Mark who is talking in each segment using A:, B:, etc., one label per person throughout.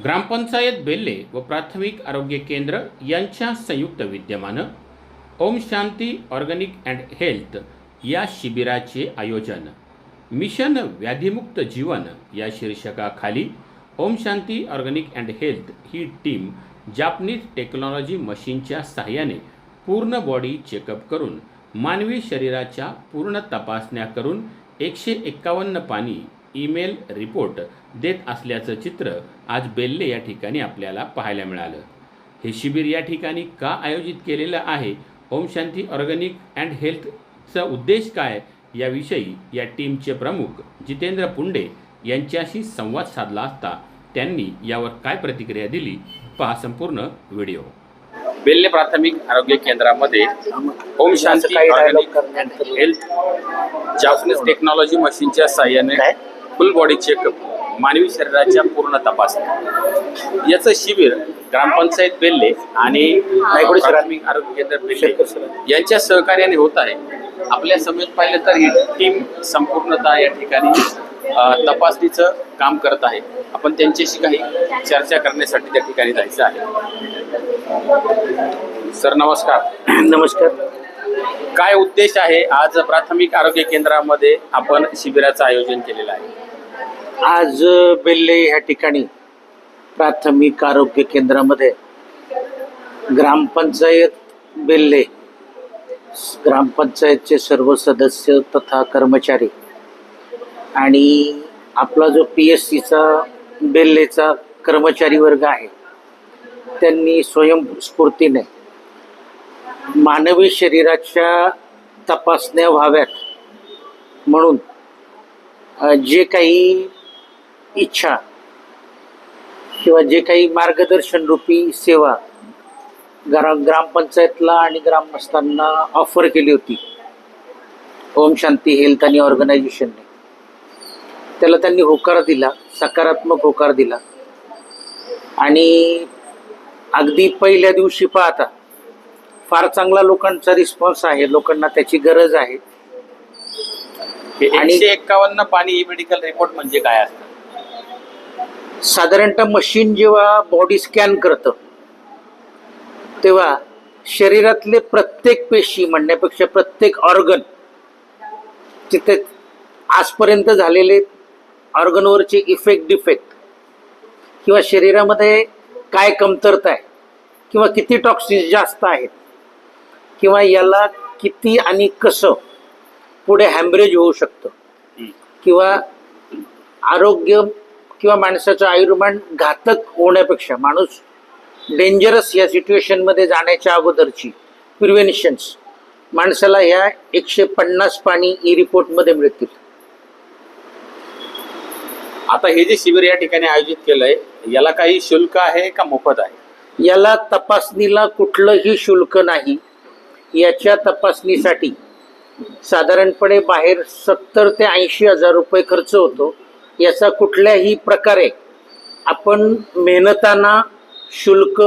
A: ग्रामपंचायत बेल्ले व प्राथमिक आरोग्य केंद्र यांच्या संयुक्त विद्यमानं Om Shanti organic and health या शिबिराचे आयोजन मिशन व्याधीमुक्त जीवन या शीर्षकाखाली Om Shanti organic and health he team Japanese technology मशीनच्या सहाय्याने पूर्ण बॉडी चेकअप करून मानवी शरीराच्या पूर्ण तपासण्या करून एकशे एक्कावन्न पाणी ईमेल रिपोर्ट देत असल्याचं चित्र आज बेल्ले या ठिकाणी आपल्याला पाहायला मिळालं. हे शिबिर या ठिकाणी का आयोजित केलेलं आहे? ओम शांती ऑर्गॅनिक अँड हेल्थचा उद्देश काय? याविषयी या टीमचे प्रमुख जितेंद्र पुंडे यांच्याशी संवाद साधला असता त्यांनी यावर काय प्रतिक्रिया दिली? पहा संपूर्ण व्हिडिओ. बेल्ले प्राथमिक आरोग्य केंद्रामध्ये Om Shanti organic health Japanese technology मशीनच्या साहाय्याने
B: काय?
A: फुल बॉडी चेकअप मानवी शरीराच्या पूर्ण तपासण्या याचं शिबिर ग्रामपंचायत बेल्ले आणि. प्राथमिक आरोग्य केंद्र बेल्ले. यांच्या सहकार्याने होत आहे. आपल्या समेत पाहिलं तर ही टीम संपूर्णतः या ठिकाणी तपासणीचं काम करत आहे. आपण त्यांच्याशी काही चर्चा करण्यासाठी त्या ठिकाणी जायचं आहे. सर नमस्कार.
B: नमस्कार.
A: काय उद्देश आहे? आज प्राथमिक आरोग्य केंद्रामध्ये आपण शिबिराचं आयोजन केलेलं आहे.
B: आज बेल्ले ह्या ठिकाणी प्राथमिक आरोग्य केंद्रामध्ये ग्रामपंचायत बेल्ले ग्रामपंचायतचे सर्व सदस्य तथा कर्मचारी आणि आपला जो पी एस सीचा बेल्लेचा कर्मचारी वर्ग आहे त्यांनी स्वयंस्फूर्तीने मानवी शरीराच्या तपासण्या व्हाव्यात म्हणून जे काही इच्छा किंवा जे काही मार्गदर्शन रूपी सेवा ग्रा ग्रामपंचायतला आणि ग्रामस्थांना ऑफर केली होती. ओम शांती हेल्थ आणि ऑर्गनायझेशनने त्याला त्यांनी होकार दिला सकारात्मक होकार दिला. आणि अगदी पहिल्या दिवशी पाहता फार चांगला लोकांचा रिस्पॉन्स आहे लोकांना त्याची गरज आहे. आणि-
A: एक्कावन्न पाणी मेडिकल रिपोर्ट म्हणजे काय असतं?
B: साधारणतः मशीन जेव्हा बॉडी स्कॅन करतं तेव्हा शरीरातले प्रत्येक पेशी म्हणण्यापेक्षा प्रत्येक ऑर्गन तिथे आजपर्यंत झालेले ऑर्गनवरचे इफेक्ट डिफेक्ट किंवा शरीरामध्ये काय कमतरता आहे किंवा किती टॉक्सिन्स जास्त आहेत किंवा याला किती आणि कसं पुढे हॅम्बरेज होऊ शकतं किंवा आरोग्य किंवा माणसाचं आयुर्मान घातक होण्यापेक्षा माणूस डेंजरस या सिच्युएशनमध्ये जाण्याच्या अगोदरची प्रिव्हेन्शन्स माणसाला ह्या एकशे पन्नास पाणी ई रिपोर्टमध्ये मिळतील.
A: आता हे जे शिबिर या ठिकाणी आयोजित केलंय याला काही शुल्क आहे का मोफत आहे?
B: याला तपासणीला कुठलंही शुल्क नाही. याच्या तपासणीसाठी साधारणपणे बाहेर सत्तर ते ऐंशी हजार रुपये खर्च होतो. याचा कुठल्याही प्रकारे आपण मेहनताना शुल्क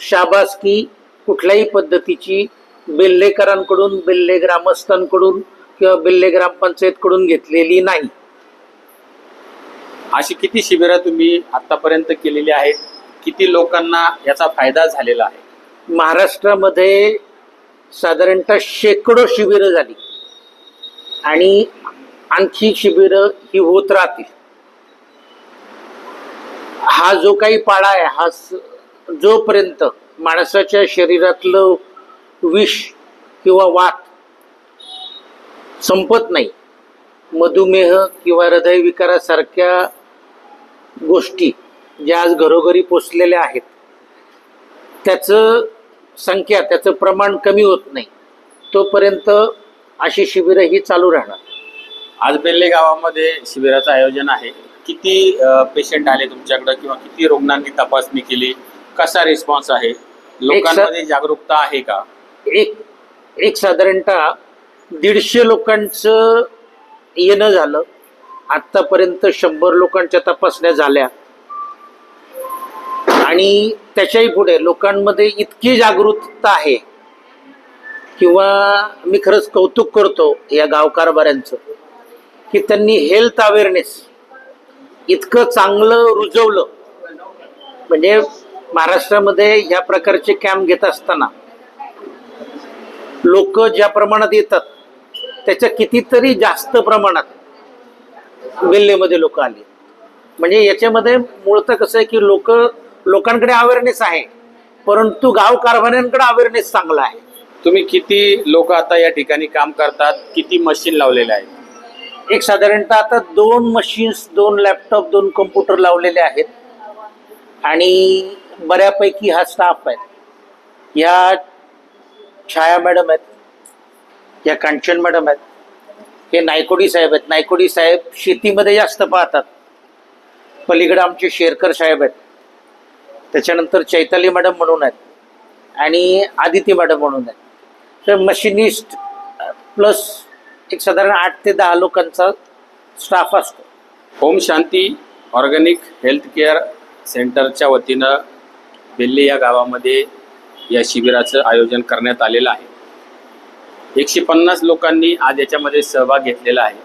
B: शाबासकी कुठल्याही पद्धतीची बेल्लेकरांकडून बेल्ले ग्रामस्थांकडून किंवा बेल्ले ग्रामपंचायतकडून घेतलेली नाही.
A: अशी किती शिबिरं तुम्ही आतापर्यंत केलेली आहेत? किती लोकांना याचा फायदा झालेला आहे?
B: महाराष्ट्रामध्ये साधारणतः शेकडो शिबिरं झाली. आणि आणखी शिबिरं ही होत राहतील. हा जो काही पाडा आहे हा स- जोपर्यंत माणसाच्या शरीरातलं विष किंवा वात संपत नाही मधुमेह किंवा हृदयविकारासारख्या गोष्टी ज्या आज घरोघरी पोचलेल्या आहेत त्याचं संख्या त्याचं प्रमाण कमी होत नाही तोपर्यंत अशी शिबिरं ही चालू राहणार.
A: आज बेल्ले गावामध्ये शिबिराचं आयोजन आहे. किती पेशंट आले तुमच्याकडे किंवा किती रुग्णांनी तपासणी केली? कसा रिस्पॉन्स आहे? लोकांमध्ये जागरूकता आहे का?
B: एक एक साधारणतः दीडशे लोकांचं येणं झालं. आत्तापर्यंत शंभर लोकांच्या तपासण्या झाल्या. आणि त्याच्याही पुढे लोकांमध्ये इतकी जागरूकता आहे. किंवा मी खरंच कौतुक करतो या गावकारभाऱ्यांचं की त्यांनी हेल्थ अवेअरनेस इतकं चांगलं रुजवलं. म्हणजे महाराष्ट्रामध्ये ह्या प्रकारचे कॅम्प घेत असताना लोक ज्या प्रमाणात येतात त्याच्या कितीतरी जास्त प्रमाणात वेल्हेमध्ये लोक आली. म्हणजे याच्यामध्ये मूळतः कसं आहे की लोक लोकांकडे अवेअरनेस आहे परंतु गाव कारभाऱ्यांकडे अवेअरनेस चांगला आहे.
A: तुम्ही किती लोक आता या ठिकाणी काम करतात किती मशीन लावलेल्या आहेत?
B: एक साधारणतः आता दोन मशीन्स दोन लॅपटॉप दोन कम्प्युटर लावलेले आहेत. आणि बऱ्यापैकी हा स्टाफ आहे या छाया मॅडम आहेत या कांचन मॅडम आहेत हे नायकोडी साहेब आहेत. नायकोडी साहेब शेतीमध्ये जास्त पाहतात. पलीकडे आमचे शेरकर साहेब आहेत. त्याच्यानंतर चैताली मॅडम म्हणून आहेत. आणि आदिती मॅडम म्हणून आहेत. तर मशिनिस्ट प्लस एक साधारण आठ ते दहा लोकांचा स्टाफ असतो.
A: Om Shanti organic health care सेंटरच्या वतीनं बेल्ली या गावामध्ये या शिबिराचं आयोजन करण्यात आलेलं आहे. एकशे पन्नास लोकांनी आज याच्यामध्ये सहभाग घेतलेला आहे.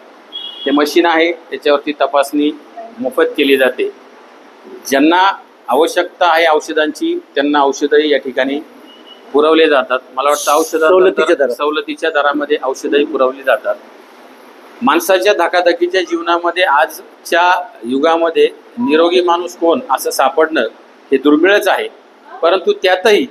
A: ते मशीन आहे त्याच्यावरती तपासणी मोफत केली जाते. ज्यांना आवश्यकता आहे औषधांची त्यांना औषधंही या ठिकाणी पुरवले जातात. मला वाटतं औषध. सवलतीच्या दरामध्ये औषधंही पुरवली जातात. माणसाच्या धकाधकीच्या जीवनामध्ये आजच्या युगामध्ये निरोगी माणूस कोण असं सापडणं हे दुर्मिळच आहे. परंतु त्यातही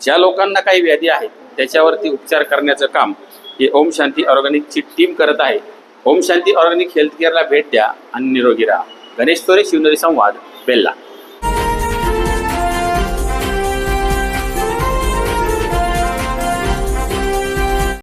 A: ज्या लोकांना काही व्याधी आहेत त्याच्यावरती उपचार करण्याचं काम हे ओम शांती ऑर्गॅनिकची टीम करत आहे. ओम शांती ऑर्गॅनिक हेल्थ केअरला भेट द्या आणि निरोगी राहा. गणेश तोरे शिवनेरी संवाद बेल्ला.